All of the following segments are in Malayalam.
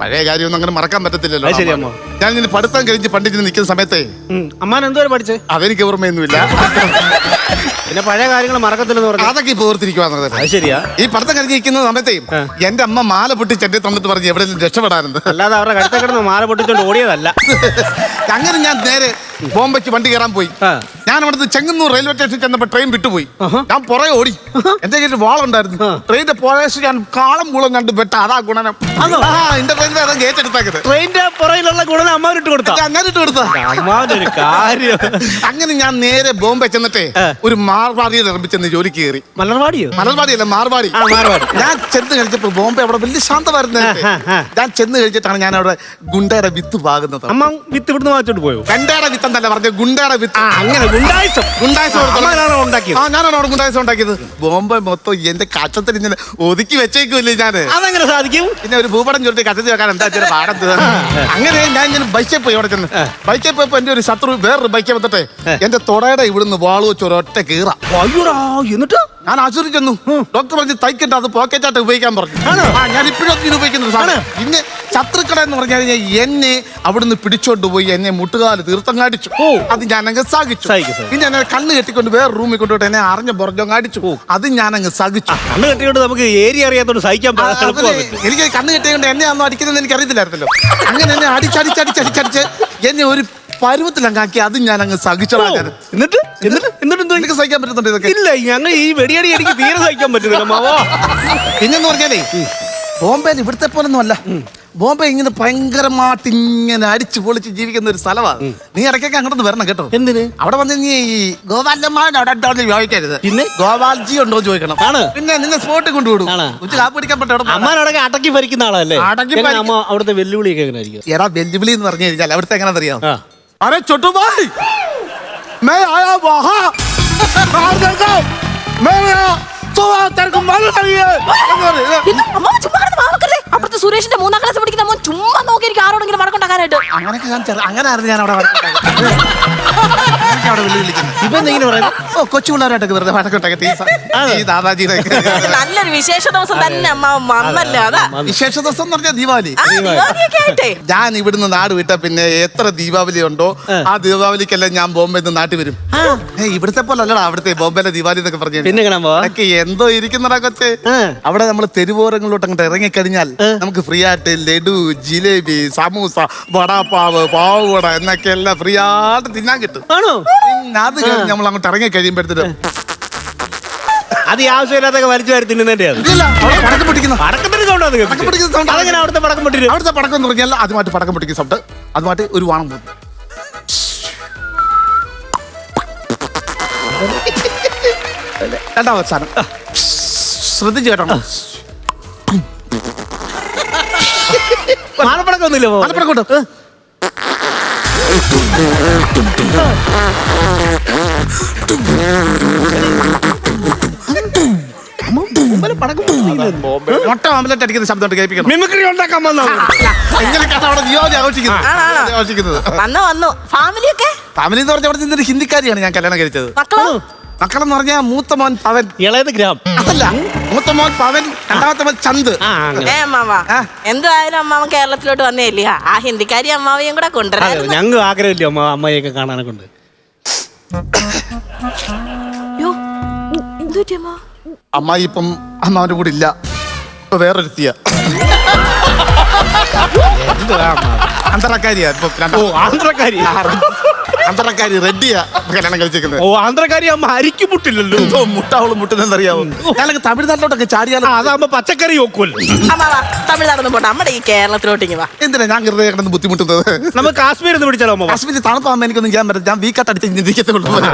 പഴയ കാര്യമൊന്നും അങ്ങനെ മറക്കാൻ പറ്റത്തില്ലല്ലോ അത് ശരി, അമ്മ. ഞാൻ ഇങ്ങനെ പഠിത്തം കഴിഞ്ഞ് പണ്ടിച്ച് നിൽക്കുന്ന സമയത്തെ ഉം. അമ്മാൻ എന്തോരം പഠിച്ചേ? അതെനിക്ക് ഓർമ്മയൊന്നുമില്ല. പിന്നെ പഴയ കാര്യങ്ങൾ മറക്കത്തില്ലെന്ന് പറഞ്ഞു. അതൊക്കെ ഇപ്പൊ ഓർത്തിരിക്കുവാന്നത് അത് ശരിയാ. ഈ പഠിത്തം കഴിഞ്ഞിരിക്കുന്ന സമയത്തെ ആ. എന്റെ അമ്മ മാല പൊട്ടി ചെണ്ടി തന്നിട്ട് പറഞ്ഞു എവിടെ രക്ഷപ്പെടാറുണ്ട് അല്ലാതെ അവരുടെ കഴുത്ത കിടന്ന് മാല പൊട്ടിച്ചോണ്ട് ഓടിയതല്ല. അങ്ങനെ ഞാൻ നേരെ ബോംബെക്ക് വണ്ടി കയറാൻ പോയി. ആ. ഞാൻ അവിടുന്ന് ചെങ്ങന്നൂർ റെയിൽവേ സ്റ്റേഷനിൽ ചെന്നപ്പോ ട്രെയിൻ വിട്ടുപോയി. ഞാൻ പുറകെ ഓടി. എന്റെ കയ്യിൽ വാളുണ്ടായിരുന്നു. ട്രെയിനിന്റെ പുറകെ ഞാൻ കാളം കൂളം കണ്ട് വെട്ട അതാ ഗുണനം. എന്റെ ട്രെയിനിൽ അതാ ഗേറ്റ് എടുത്താക്കത് ട്രെയിനിന്റെ പുറയിലുള്ള ഗുണം അമ്മാവിട്ട് കൊടുത്താ? അങ്ങനെ ഇട്ട് കൊടുത്ത അങ്ങനെ ഞാൻ നേരെ ബോംബെ ചെന്നിട്ടേ ഒരു മാർവാടിയെ നിർമ്മിച്ചെന്ന് ജോലിക്ക് കയറി. മലർവാടിയോ? മലർവാടിയല്ല മാർവാടി. ആ, മാർവാടി. ഞാൻ ചെന്ന് കഴിച്ചപ്പോ ബോംബെ അവിടെ വലിയ ശാന്തമായിരുന്നു. ഞാൻ ചെന്ന് കഴിച്ചിട്ടാണ് ഞാൻ അവിടെ ഗുണ്ടയുടെ വിത്ത് പാകുന്നത് അമ്മ വിത്ത് ഇവിടുന്ന് വാങ്ങിച്ചോണ്ട് പോയോ? ഗണ്ടയുടെ വിത്ത് എന്തല്ല പറഞ്ഞ ഗുണ്ടയുടെ വിത്ത്. അങ്ങനെ ഗുണ്ടായിസം. ഗുണ്ടായിസം കൊടുത്തോളാം. ഉണ്ടാക്കിയത് ആ ഞാനാണ് അവിടെ ഗുണ്ടായിസം ഉണ്ടാക്കിയത്? ബോംബെ മൊത്തം എന്റെ കച്ചത്തിൽ ഇങ്ങനെ ഒതുക്കി വെച്ചേക്കില്ലേ ഞാൻ അതെങ്ങനെ സാധിക്കും? പിന്നെ ഒരു ഭൂപടം ചുരുട്ടി കച്ചത്തിൽ വെക്കാൻ എന്താ ചില പാടം അങ്ങനെ ഞാൻ ഇങ്ങനെ ബൈക്കിൽ പോയി അവിടെ ചെന്ന്. ബൈക്കിൽ പോയപ്പോ എന്റെ ഒരു ശത്രു വേറൊരു ബൈക്കിൽ വന്നിട്ടെ എന്റെ തൊടയുടെ ഇവിടുന്ന് വാളു വെച്ച് ഒരൊറ്റ കീറ. എന്നിട്ട്? ഞാൻ ആശുപത്രി ചെന്നു. ഡോക്ടർ പറഞ്ഞ് തൈക്കിട്ട് അത് പോക്കറ്റായിട്ട് ഉപയോഗിക്കാൻ പറഞ്ഞു. ആ ഞാൻ ഇപ്പോഴും ഇത് ഉപയോഗിക്കുന്നത് സാധനം. പിന്നെ ശത്രുക്കട എന്ന് പറഞ്ഞു കഴിഞ്ഞാൽ എന്നെ അവിടുന്ന് പിടിച്ചോണ്ട് പോയി എന്നെ മുട്ടുകാൽ തീർത്ഥങ്ങാടിച്ചു ഓ. അത് ഞാൻ അങ്ങ് സഹിച്ചു. പിന്നെ എന്നെ കണ്ണ് കെട്ടിക്കൊണ്ട് വേറെ റൂമിൽ കൊണ്ടുപോയിട്ട് എന്നെ അറിഞ്ഞ പുറഞ്ഞോ കാടിച്ചു അത് ഞാൻ അങ്ങ് സഹിച്ചു കണ്ണ് കെട്ടിയോണ്ട് നമുക്ക് ഏരിയ അറിയാത്തോണ്ട് സഹിക്കാൻ. എനിക്ക് കണ്ണ് കെട്ടിയോണ്ട് എന്നെ അന്ന് അടിക്കുന്നത് എനിക്ക് അറിയത്തില്ലായിരുന്നല്ലോ അങ്ങനെ എന്നെ അടിച്ചടിച്ചടിച്ചടിച്ചടിച്ച് എന്നെ ഒരു പരുവത്തിലങ്ങാക്കി അത് ഞാൻ അങ്ങ് സഹിച്ചടാ ഞാൻ എന്നിട്ട്? എന്നിട്ട്? എന്നിട്ട്? എന്തോ? എനിക്ക് സഹിക്കാൻ പറ്റുന്നുണ്ട് ഇതൊക്കെ. ഇല്ല ഞങ്ങൾ ഈ വെടിയടി എനിക്ക് തീരെ സഹിക്കാൻ പറ്റുന്നില്ല മാവോ. പിന്നെന്ന് പറഞ്ഞാലേ ബോംബെയിൽ ഇവിടുത്തെ പോലൊന്നും അല്ല ബോംബെ ഇങ്ങനെ ഭയങ്കരമായിട്ട് ഇങ്ങനെ അടിച്ചു പൊളിച്ച് ജീവിക്കുന്ന ഒരു സ്ഥലമാണ് നീ ഇടയ്ക്കൊക്കെ അങ്ങോട്ട് വരണം കേട്ടോ എന്തിന് അവിടെ വന്ന് നീ ഈ ഗോപാലന്മാരുടെ അവിടെ ഉണ്ടോ എന്ന് ചോദിക്കരുത് പിന്നെ? ഗോപാൽജി ഉണ്ടോ എന്ന് ചോദിക്കണം ആണ്? പിന്നെ നിന്നെ സ്പോട്ടിൽ കൊണ്ടുവിടും ആണ്? ഉച്ച കാപ്പ് പിടിക്കാൻ പറ്റും അമ്മാനോടൊക്കെ അടക്കി ഭരിക്കുന്ന ആളല്ലേ അടക്കി എങ്ങനെ ഭരിക്ക- അമ്മ അവിടുത്തെ വെല്ലുവിളിയൊക്കെ എങ്ങനെ ആയിരിക്കും എടാ വെല്ലുവിളി എന്ന് പറഞ്ഞു കഴിഞ്ഞാൽ അവിടുത്തെ എങ്ങനെയാണെന്ന് അറിയാം ആ अरे छोटू भाई मैं आया वहाँ बाहर देखो मैं यहाँ തിരക്കും അപ്പുറത്തെ സുരേഷിന്റെ മൂന്നാം ക്ലാസ് പഠിക്കുന്ന മോൻ ചുമ്മാ നോക്കി എനിക്ക് ആരോടെങ്കിലും വടക്കുണ്ടാക്കാനായിട്ട് അങ്ങനെയൊക്കെ ഞാൻ അങ്ങനെ ആയിരുന്നു ഞാൻ അവിടെ വടക്കുണ്ടാക്കുന്നത് ഇപ്പൊ എന്തെങ്കിലും പറയാം ഓ കൊച്ചു പിള്ളേരായിട്ടൊക്കെ വെറുതെ ഈ ദാദാജിയുടെ നല്ലൊരു വിശേഷ ദിവസം തന്നെ അമ്മ അമ്മല്ല അതാ. വിശേഷ ദിവസം എന്ന് പറഞ്ഞാൽ ദീപാവലി. ആ ദിവാലിയൊക്കെ ആയിട്ടേ. ഞാൻ ഇവിടുന്ന് നാട് വിട്ട പിന്നെ എത്ര ദീപാവലി ഉണ്ടോ ആ. ദീപാവലിക്കെല്ലാം ഞാൻ ബോംബെ നിന്ന് നാട്ടിൽ വരും. ഏയ് ഇവിടുത്തെ പോലെ അല്ലടാ അവിടുത്തെ ബോംബെയിലെ ദീപാവലി എന്നൊക്കെ പറഞ്ഞു പിന്നെ എങ്ങനെ പോവാ? അതൊക്കെ എന്തോ ഇരിക്കുന്നടാ കൊച്ചേ. ആ. അവിടെ നമ്മൾ തെരുവോരങ്ങളിലോട്ട് അങ്ങോട്ട് ഇറങ്ങിക്കഴിഞ്ഞാൽ നമുക്ക് ഫ്രീ ആയിട്ട് ലഡു ജിലേബി സമൂസ വടാപ്പാവ് പാവുവട എന്നൊക്കെ എല്ലാം ഫ്രീ ആയിട്ട് തിന്നാൻ കിട്ടും. ആണോ? പിന്നെ അത് കഴിഞ്ഞ് നമ്മൾ അങ്ങോട്ട് ഇറങ്ങി കഴിയുമ്പോഴത്തേനും അത് ഈ ആവശ്യമില്ലാത്തൊക്കെ വലിച്ചു വാരി തിന്നുന്നതിന്റെ പടക്കം പൊട്ടിക്കുന്ന. പടക്കത്തിന്റെ സൗണ്ട് അത് പടക്കം പൊട്ടിക്കുന്ന sound. അതെങ്ങനെ അവിടുത്തെ പടക്കം പൊട്ടിരും അവിടുത്തെ പടക്കം എന്ന് പറഞ്ഞാൽ അതുമായിട്ട് പടക്കം പൊട്ടിക്കുന്ന സൗണ്ട് അതുമായിട്ട് ഒരു വാണം പോകും. രണ്ടാമത്തെ സാധനം. ശ്രദ്ധിച്ചു കേട്ടോ മാനപ്പടക്കം ഒന്നുമില്ല അത് പടക്കം. അടിക്കുന്ന ശബ്ദം കേൾപ്പിക്കണം. മിമിക്രി ഉണ്ടാക്കാൻ അവിടെ ആഘോഷിക്കുന്നത്? ആഘോഷിക്കുന്നത്? വന്നു വന്നു. ഫാമിലിയൊക്കെ? ഫാമിലി എന്ന് പറഞ്ഞാൽ അവിടെ നിന്നൊരു ഹിന്ദിക്കാരിയാണ് ഞാൻ കല്യാണം കഴിച്ചത്. മക്കളോ? മക്കളെന്ന് പറഞ്ഞാൽ മൂത്ത മോൻ പവൻ. ഇളയത് ഗ്രാം. അതല്ല മൂത്ത മോൻ പവൻ രണ്ടാമത്തെ മോൻ ചന്ത് ഏ അമ്മാവ ആ. എന്തായാലും അമ്മാവൻ കേരളത്തിലോട്ട് വന്നേല്ലേ? ആ ഹിന്ദിക്കാരി അമ്മാവയും കൂടെ കൊണ്ടുവരാം. ഞങ്ങൾ ആഗ്രഹമില്ല അമ്മ അമ്മയൊക്കെ കാണാനെ കൊണ്ട്. അമ്മായി ഇപ്പം അമ്മാവന്റെ കൂടെ ഇല്ല. ഇപ്പൊ വേറൊരുത്തിയ. അന്തറക്കാരിയാ ഇപ്പൊ ഓ അന്തറക്കാരി ആന്ധ്രക്കാരി ആ, റെഡിയാ കല്യാണം കഴിച്ചേക്കുന്നത് ഓ ആന്ധ്രക്കാരി അമ്മ അരിക്ക് മുട്ടില്ലല്ലോ എന്തോ മുട്ടാവൾ മുട്ടുന്നറിയാവോ ഞാനൊക്കെ തമിഴ്നാട്ടിലോട്ടൊക്കെ ചാടിയാലോ ആ, അതാകുമ്പോ പച്ചക്കറി നോക്കുമല്ലോ തമിഴ്നാടൊന്നും പോട്ടെ നമ്മുടെ ഈ കേരളത്തിലോട്ട് വാ. എന്തിനാ ഞാൻ വെറുതെ കിടന്ന് ബുദ്ധിമുട്ടുന്നത്? നമുക്ക് കാശ്മീരിൽ എന്ന് പിടിച്ചാലോ അമ്മ കാശ്മീരിൽ തണുപ്പാകുമ്പോ എനിക്കൊന്നും ചെയ്യാൻ പറ്റില്ല. ഞാൻ വീക്കാട്ട് അടിച്ച് ചിന്തിക്കത്തുള്ളൂ നല്ല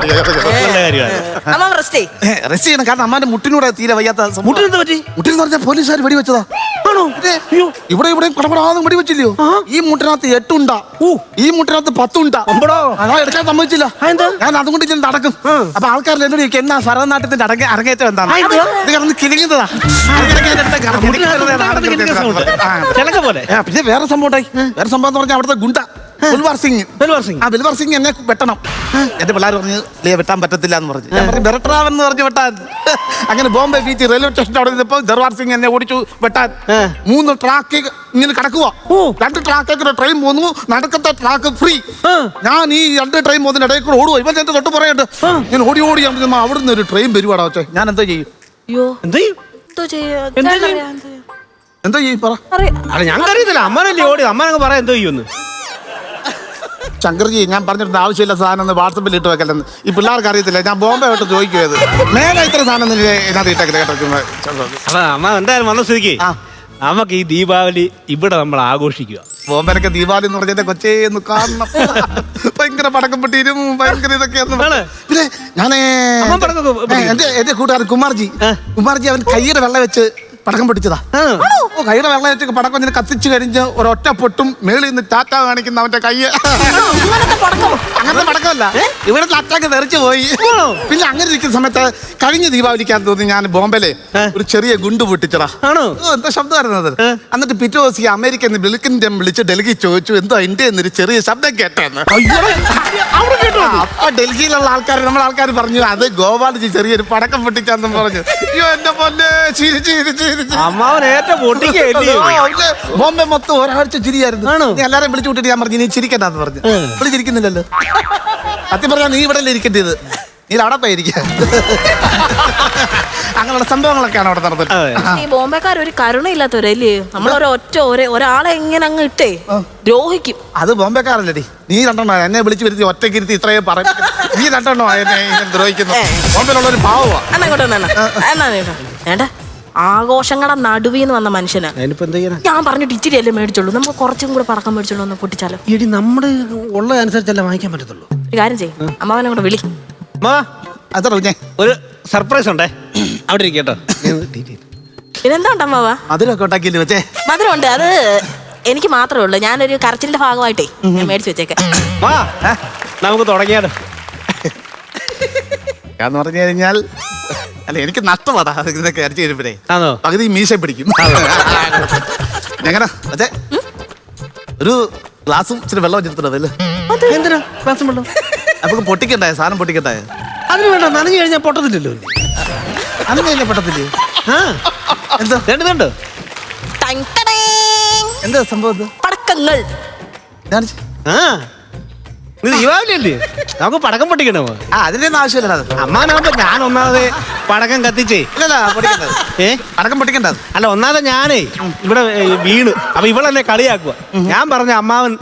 കാര്യമാണ്. റെസ്റ്റ് റെസ്റ്റേ റെസ്റ്റ് ചെയ്യണം. കാരണം അമ്മാന്റെ മുട്ടിനൂടെ തീരെ വയ്യാത്ത. മുട്ടിനെന്ത് പറ്റി? മുട്ടിന് പറഞ്ഞാൽ പോലീസുകാർ വെടിവെച്ചതാ. അയ്യോ. ഇവിടെ ഇവിടെ മടി വെച്ചില്ലയോ? ഈ മുട്ടിനകത്ത് എട്ടുണ്ടാ. ഈ മുട്ടിനകത്ത് പത്തുണ്ടാ. അതാ എടുക്കാൻ സമ്മതിച്ചില്ല. ഞാൻ ഞാൻ അതുകൊണ്ട് ഞാൻ നടക്കും. അപ്പൊ ആൾക്കാർ എന്നോട് ചോദിക്കും എന്നാ ഭരതനാട്യത്തിന്റെ അടങ്ങ അരങ്ങേറ്റം എന്താണ്? അതെന്താ? ഇത് കിടന്ന് പോലെ. പിന്നെ വേറെ സംഭവം ഉണ്ടായി. വേറെ സംഭവം എന്ന് പറഞ്ഞാൽ അവിടുത്തെ ഗുണ്ട. ബൽവാർ സിംഗ്. ബൽവാർ സിംഗ്. ആ ബൽവാർ സിംഗ് എന്നെ വെട്ടണം. എന്റെ പിള്ളേർ പറഞ്ഞു ലേ വെട്ടാൻ പറ്റത്തില്ല എന്ന് പറഞ്ഞു. ഞാൻ പറഞ്ഞു ബെറട്രാവൻ എന്ന് പറഞ്ഞു വെട്ടാൻ. അങ്ങനെ ബോംബെ ബീച്ച് റെയിൽവേ സ്റ്റേഷൻ അവിടെ നിന്നപ്പോ ദർവാർ സിംഗ് എന്നെ ഓടിച്ചു വെട്ടാൻ. മൂന്ന് ട്രാക്ക് ഇങ്ങനെ കിടക്കുക ഓ. രണ്ട് ട്രാക്ക് ട്രെയിൻ പോന്നു നടക്കത്തെ ട്രാക്ക് ഫ്രീ ഞാൻ ഈ രണ്ട് ട്രെയിൻ പോകുന്ന ഇടയിൽ കൂടെ ഓടുക ഇവൻ എന്റെ തൊട്ട് പറയണ്ട് ഞാൻ ഓടി ഓടി അവിടെ നിന്ന് ഒരു ട്രെയിൻ വരുവാടാ വെച്ചേ ഞാൻ എന്താ ചെയ്യും? അയ്യോ. എന്ത് ചെയ്യും? എന്തോ ചെയ്യാ? പറ. അല്ല ഞങ്ങൾക്ക് അറിയത്തില്ല അമ്മനല്ലേ ഓടി അമ്മനങ്ങ് പറയാം എന്താ ചെയ്യുമെന്ന്. ശങ്കർജി ഞാൻ പറഞ്ഞിട്ടുണ്ട് ആവശ്യമില്ല സാധനം ഒന്ന് വാട്സപ്പിൽ ഇട്ട് വെക്കലെന്ന് ഈ പിള്ളേർക്ക് അറിയത്തില്ല ഞാൻ ബോംബെ ആയിട്ട് ചോദിക്കുയത് മേലെ ഇത്ര സാധനം ഇതിനകത്ത് ഇട്ടേക്കില്ല കേട്ടോ. അപ്പൊ അമ്മ എന്തായാലും വന്ന സ്ഥിതിക്ക്. നമുക്ക് ഈ ദീപാവലി ഇവിടെ നമ്മൾ ആഘോഷിക്കുക. ബോംബെനൊക്കെ ദീപാവലി എന്ന് പറഞ്ഞാൽ കൊച്ചേന്ന് കാണണം. ഭയങ്കര പടക്കം പെട്ടിരും ഭയങ്കര ഇതൊക്കെയായിരുന്നു. പിന്നെ ഞാനേ. എന്റെ എന്റെ കൂട്ടുകാരൻ കുമാർജി. കുമാർജി അവൻ കയ്യുടെ വെള്ളം വെച്ച് പടക്കം പൊട്ടിച്ചതാ. ഓ കൈയുടെ വെള്ളം വെച്ച് പടക്കം ഇങ്ങനെ കത്തിച്ചു കഴിഞ്ഞ് ഒരൊറ്റ പൊട്ടും മേളിൽ നിന്ന് ടാറ്റ കാണിക്കുന്ന അവന്റെ കയ്യ്. അങ്ങനത്തെ പടക്കം. അങ്ങനത്തെ പടക്കമല്ല. ഇവിടെ അറ്റാക്ക് തെറിച്ചു പോയി. പിന്നെ അങ്ങനെ ഇരിക്കുന്ന സമയത്ത് കഴിഞ്ഞ ദീപാവലിക്കാൻ തോന്നി ഞാൻ ബോംബെയിലെ ഒരു ചെറിയ ഗുണ്ട് പൊട്ടിച്ചടാ ആണോ? ഓ, എന്താ ശബ്ദമായിരുന്നു അത്? എന്നിട്ട് പിറ്റേ ദിവസം അമേരിക്കയിൽ നിന്ന് വിളിക്കിന്റെ വിളിച്ച് ഡൽഹി ചോദിച്ചു എന്തോ ഇന്ത്യ എന്നൊരു ചെറിയ ശബ്ദം കേട്ടെന്ന് അപ്പൊ ഡൽഹിയിലുള്ള ആൾക്കാർ നമ്മളെ ആൾക്കാർ പറഞ്ഞു അത് ഗോപാലജി ചെറിയൊരു പടക്കം പൊട്ടിച്ചാന്നും പറഞ്ഞു. അയ്യോ എന്റെ പൊന്നെ ചിരി ചിരി. അമ്മാവൻ ഏറ്റവും പൊട്ടിക്കല്ലേ ബോംബെ മൊത്തം ഒരാഴ്ച ചിരിയായിരുന്നു. ആണോ? നീ എല്ലാരും വിളിച്ചു വിട്ടിട്ട് ഞാൻ പറഞ്ഞു നീ ചിരിക്കണ്ടെന്ന് പറഞ്ഞു. വിളിച്ചിരിക്കുന്നില്ലല്ലോ. സത്യം പറഞ്ഞാൽ നീ ഇവിടെ ഇരിക്കേണ്ടത്? നീ അവിടെ പോയിരിക്കുക അങ്ങനെയുള്ള സംഭവങ്ങളൊക്കെയാണ് അവിടെ നടന്നത് ഈ ബോംബെക്കാർ ഒരു കരുണയില്ലാത്തവരല്ലേ? നമ്മൾ ഒറ്റ ഒരേ ഒരാളെ എങ്ങനെ അങ്ങ് ഇട്ടേ ദ്രോഹിക്കും. അത് ബോംബെക്കാരല്ലേ നീ? രണ്ടെണ്ണോ എന്നെ വിളിച്ചു വരുത്തി ഒറ്റയ്ക്ക് ഇരുത്തി ഇത്രയും പറയും. നീ രണ്ടെണ്ണോ എന്നെ ഇങ്ങനെ ദ്രോഹിക്കുന്നു. ബോംബെയിലുള്ള ഒരു ഭാവമാണ് എന്നാ ഇങ്ങോട്ട് വന്നേ, എന്നാ. എന്നാ നീ ഇങ്ങോട്ട്. നടുവിൽ നിന്ന് നടുവിന്ന് വന്ന മനുഷ്യന്. അതിനിപ്പോ എന്താ ഞാൻ പറഞ്ഞിട്ട് ഇച്ചിരി അല്ലേ മേടിച്ചുള്ളൂ നമുക്ക് കുറച്ചും കൂടെ പറക്കം മേടിച്ചുള്ളൂ ഒന്ന് പൊട്ടിച്ചാലോ. എടി നമ്മുടെ ഉള്ള അനുസരിച്ചല്ലേ വാങ്ങിക്കാൻ പറ്റത്തുള്ളൂ. ഒരു കാര്യം ചെയ്യും. അമ്മാവനെ കൂടെ വിളി. അമ്മാ അത്ര ഒരു സർപ്രൈസ് ഉണ്ടേ? അവിടെ ഇരിക്കട്ടോ പിന്നെന്താ ഉണ്ട് അമ്മാവ? അതിലൊക്കെ ഉണ്ടാക്കിയില്ല വെച്ചേ മധുരമുണ്ട്. അത് എനിക്ക് മാത്രമേ ഉള്ളൂ. ഞാനൊരു കരച്ചിലിന്റെ ഭാഗമായിട്ടേ ഞാൻ മേടിച്ചു വെച്ചേക്കാം. മാ നമുക്ക് തുടങ്ങിയാലോ. എന്ന് പറഞ്ഞു കഴിഞ്ഞാൽ അല്ല എനിക്ക് നഷ്ടമാതാ ഇതൊക്കെ അരച്ചു കഴിയുമ്പോഴേ. ആണോ? പകുതി മീശ പിടിക്കും. എങ്ങനെ? അതെ ഒരു ഗ്ലാസും ഇച്ചിരി വെള്ളം വെച്ചിട്ടുണ്ടോ അതിൽ എന്തിനാ? ക്ലാസ് വെള്ളം നമുക്ക് പൊട്ടിക്കണ്ടായ? സാധനം പൊട്ടിക്കണ്ടായ? അതിന് വേണ്ട നനഞ്ഞു കഴിഞ്ഞാൽ പൊട്ടത്തില്ലല്ലോ. അന്ന് കഴിഞ്ഞ പെട്ടത്തില്ലേ ആ. എന്താ? രണ്ട് രണ്ട് ടങ് ടടേങ്. എന്താ സംഭവം ഇത്? പടക്കങ്ങൾ. ആ. ഇത് ദീപാവലിയല്ലേ? നമുക്ക് പടക്കം പൊട്ടിക്കണോ? ആ അതിന്റെ ഒന്നും ആവശ്യമില്ല അമ്മാനാകുമ്പോ ഞാൻ ഒന്നാമത് പടക്കം കത്തിച്ചേ. ഇല്ലല്ല പൊട്ടിക്കണ്ടത് ഏ? പടക്കം പൊട്ടിക്കണ്ടത് അല്ല ഒന്നാമത് ഞാനേ ഇവിടെ വീണ്. അപ്പൊ ഇവളെന്നെ കളിയാക്കുക. ഞാൻ പറഞ്ഞ അമ്മാവൻ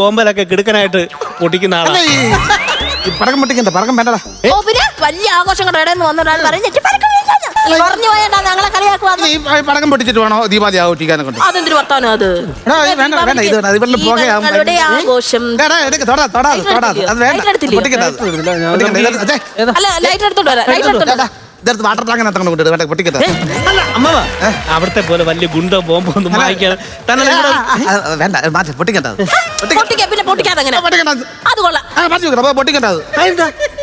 ബോംബലൊക്കെ കിടുക്കനായിട്ട് പൊട്ടിക്കുന്ന അല്ല ആളാ ഈ പടക്കം പൊട്ടിക്കണ്ട പടക്കം വേണ്ടടാ. വലിയ ആഘോഷം നിന്ന് വന്ന? ഒരാൾ പറയും "എനിക്ക് പടക്കം വേണ്ടാന്ന്." പറഞ്ഞു പോയാ ഞങ്ങളെ കളിയാക്കുവാന്ന് ഈ പടക്കം പൊട്ടിച്ചിട്ട് വേണോ? ദീപാവലി ആഘോഷിക്കാനെ കൊണ്ട് അതെന്തൊരു വർത്താനം അത്? എടാ, ഇത് വേണ്ട, വേണ്ട, ഇത് വേണ്ട, ഇത് വെള്ളം പുകയാവും. ഞങ്ങളുടെ ആഘോഷം എടാ, എടുക്ക്, തൊടാ, തൊടാ, തൊടാ, അത്. അത് വേണ്ട. ലൈറ്റ് പൊട്ടിക്കണ്ട അത്. പൊട്ടിക്കണ്ട, ഇത് അതെ. അല്ല ലൈറ്റ് എടുത്തോണ്ട് വരാം. ലൈറ്റ് എടുത്തോണ്ട് എടാ, ഇതെടുത്ത് വാട്ടർ ടാങ്ക് അങ്ങോട്ട് കൊണ്ടിട്ട് വേണ്ട പൊട്ടിക്കണ്ട അല്ല അവിടുത്തെ പോലെ വലിയ ഗുണ്ടോ ബോംബോ ഒന്നും തന്നെ ആ, ആ, ആ, വേണ്ട അത് പൊട്ടിക്കണ്ട അത്. പൊട്ടിക്ക- പൊട്ടിക്കാ പിന്നെ പൊട്ടിക്കാതെ അങ്ങനെ. പൊട്ടിക്കണ്ട. അത്. അത് കൊള്ളാം. ആ, മാറ്റി വെക്കണം, അപ്പൊ പൊട്ടിക്കണ്ട അത്.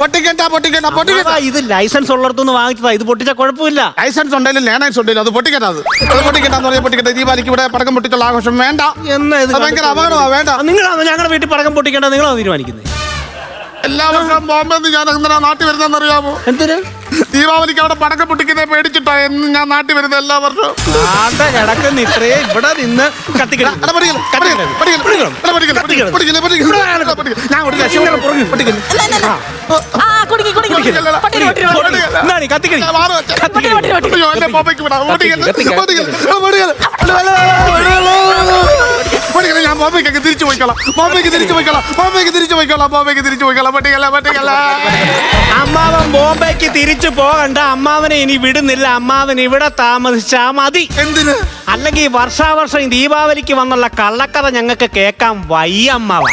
പൊട്ടിക്കണ്ട പൊട്ടിക്കണ്ട പൊട്ടിക്കണ്ട. ഇത് ലൈസൻസ് ഉള്ളിടത്തുനിന്ന് വാങ്ങിച്ചതാ. ഇത് പൊട്ടിച്ച കുഴപ്പമില്ല. ലൈസൻസ് ഉണ്ടെങ്കിലും ലേണൻസ് ഉണ്ടെങ്കിലും അത് പൊട്ടിക്കണ്ട അത്. അത് പൊട്ടിക്കണ്ടെന്ന് പറഞ്ഞാൽ പൊട്ടിക്കണ്ട. ദീപാലിക്ക് ഇവിടെ പടക്കം പൊട്ടിച്ചുള്ള ആഘോഷം വേണ്ട. എന്നാ ഭയങ്കര അപകടമാ വേണ്ട. നിങ്ങളാണ് ഞങ്ങളുടെ വീട്ടിൽ പടക്കം പൊട്ടിക്കേണ്ടത്? നിങ്ങളാണ് തീരുമാനിക്കുന്നത്? എല്ലാ വർഷവും ബോംബെന്ന് ഞാൻ എന്തിനാ നാട്ടിൽ വരുന്നതെന്ന് അറിയാമോ എന്തിനു? ദീപാവലിക്ക് അവിടെ പടക്കം പൊട്ടിക്കുന്നെ പേടിച്ചിട്ടാ എന്ന് ഞാൻ നാട്ടിൽ വരുന്നത് എല്ലാ വർഷവും ആണ്ട കിടക്കുന്ന ഇത്രയും ഇവിടെ നിന്ന് കത്തിക്കണം എടാ. എടാ, എടാ. ഞാൻ ഒരു. ആ കുടുങ്ങി കുടുങ്ങി കുടുങ്ങി. കത്തിക്കണി ഞാൻ മാറി വെച്ചേ. അയ്യോ, എന്നെ വിടാം. പൊട്ടിക്കൽ, ഞാൻ ബോംബെക്കൊക്കെ തിരിച്ചു പോയിക്കോളാം. ബോംബെക്ക് തിരിച്ചു പോയിക്കോളാം. ബോംബെക്ക് തിരിച്ചു പോയിക്കോളാം. ബോംബെക്ക് തിരിച്ചു പോയിക്കോളാം. പട്ടികല പട്ടികല അമ്മാവൻ ബോംബെക്ക് തിരിച്ചു പോകണ്ട. അമ്മാവനെ ഇനി വിടുന്നില്ല. അമ്മാവൻ ഇവിടെ താമസിച്ചാ മതി. എന്തിന്? അല്ലെങ്കിൽ വർഷാവർഷം ഈ ദീപാവലിക്ക് വന്നുള്ള കള്ളക്കഥ ഞങ്ങൾക്ക് കേൾക്കാൻ വയ്യ അമ്മാവ